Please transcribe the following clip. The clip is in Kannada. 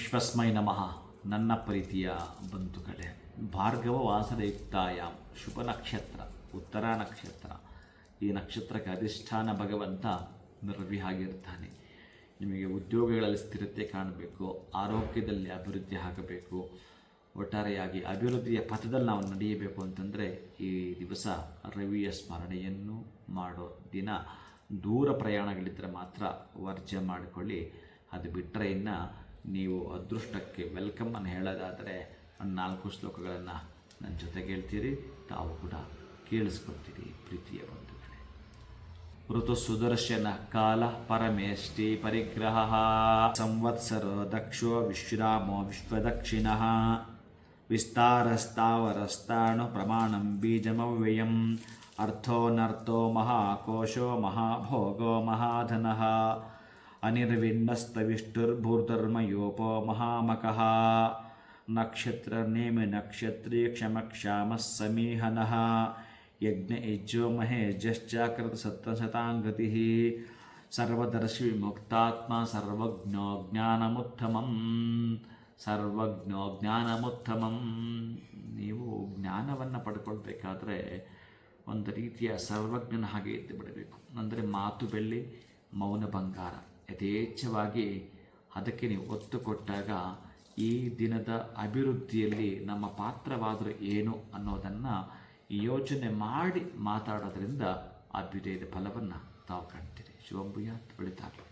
ವಿಶ್ವಸ್ಮೈ ನಮಃ. ನನ್ನ ಪ್ರೀತಿಯ ಬಂಧುಗಳೇ, ಭಾರ್ಗವ ವಾಸದಯುಕ್ತಾಯ ಶುಭ ನಕ್ಷತ್ರ, ಉತ್ತರ ನಕ್ಷತ್ರ. ಈ ನಕ್ಷತ್ರಕ್ಕೆ ಅಧಿಷ್ಠಾನ ಭಗವಂತ ನಿರ್ವಿಹಾಗಿರ್ತಾನೆ ನಿಮಗೆ ಉದ್ಯೋಗಗಳಲ್ಲಿ ಸ್ಥಿರತೆ ಕಾಣಬೇಕು, ಆರೋಗ್ಯದಲ್ಲಿ ಅಭಿವೃದ್ಧಿ ಆಗಬೇಕು. ಒಟ್ಟಾರೆಯಾಗಿ ಅಭಿವೃದ್ಧಿಯ ಪಥದಲ್ಲಿ ನಾವು ನಡೆಯಬೇಕು ಅಂತಂದರೆ ಈ ದಿವಸ ರವಿಯ ಸ್ಮರಣೆಯನ್ನು ಮಾಡೋ ದಿನ. ದೂರ ಪ್ರಯಾಣಗಳಿದ್ದರೆ ಮಾತ್ರ ವರ್ಜ ಮಾಡಿಕೊಳ್ಳಿ. ಅದು ಬಿಟ್ಟರೆ ಇನ್ನು ನೀವು ಅದೃಷ್ಟಕ್ಕೆ ವೆಲ್ಕಮ್ ಅನ್ನು ಹೇಳೋದಾದರೆ ನಾಲ್ಕು ಶ್ಲೋಕಗಳನ್ನು ನನ್ನ ಜೊತೆ ಹೇಳ್ತೀರಿ ತಾವು ಕೂಡ ಕೇಳಿಸ್ಕೊಳ್ತೀರಿ ಪ್ರೀತಿಯ ಬಂಧುಗಳೇ. ಋತು ಸುದರ್ಶನ ಕಾಲ ಪರಮೇಷ್ಠಿ ಪರಿಗ್ರಹ, ಸಂವತ್ಸರ ದಕ್ಷೋ ವಿಶ್ರಾಮೋ ವಿಶ್ವದಕ್ಷಿಣ, ವಿಸ್ತಾರಸ್ತಾವರಸ್ತಾಣು ಪ್ರಮಾಣಂ ಬೀಜಮವ್ಯಯಂ, ಅರ್ಥೋನರ್ಥೋ ಮಹಾಕೋಶೋ ಮಹಾಭೋಗೋ ಮಹಾಧನಃ. ಅನಿರ್ವಿನ್ನಸ್ತವಿಷ್ಟುರ್ಭೂರ್ಧರ್ಮಯೋಪೋ ಮಹಾಮಕಃ ನಕ್ಷತ್ರ ನೇಮಿ ನಕ್ಷತ್ರೀ ಕ್ಷಮಕ್ಷಾಮಃ ಸಮೀಹನಃ ಯಜ್ಞ ಯಜ್ಜೋ ಮಹೇಜಶ್ಚಾಕೃತ ಸತ್ತಶತಾಂಗತಿ ಸರ್ವದರ್ಶಿ ವಿಮುಕ್ತಾತ್ಮ ಸರ್ವಜ್ಞೋ ಜ್ಞಾನಮುತ್ತಮಂ ಸರ್ವಜ್ಞೋ ಜ್ಞಾನಮುತ್ತಮಂ ನೀವು ಜ್ಞಾನವನ್ನು ಪಡ್ಕೊಳ್ಬೇಕಾದ್ರೆ ಒಂದು ರೀತಿಯ ಸರ್ವಜ್ಞನ ಹಾಗೆ ಇದ್ದು ಬಿಡಬೇಕು. ಅಂದರೆ ಮಾತು ಬೆಳ್ಳಿ, ಮೌನ ಬಂಗಾರ. ಯಥೇಚ್ಛವಾಗಿ ಅದಕ್ಕೆ ನೀವು ಒತ್ತು ಕೊಟ್ಟಾಗ ಈ ದಿನದ ಅಭಿವೃದ್ಧಿಯಲ್ಲಿ ನಮ್ಮ ಪಾತ್ರವಾದರೂ ಏನು ಅನ್ನೋದನ್ನು ಯೋಚನೆ ಮಾಡಿ ಮಾತಾಡೋದ್ರಿಂದ ಅಭ್ಯುದಯದ ಫಲವನ್ನು ತಾವು ಕಾಣ್ತೀರಿ. ಶುಭಂಭುಯ ಒಳಿತಾಗಲಿ.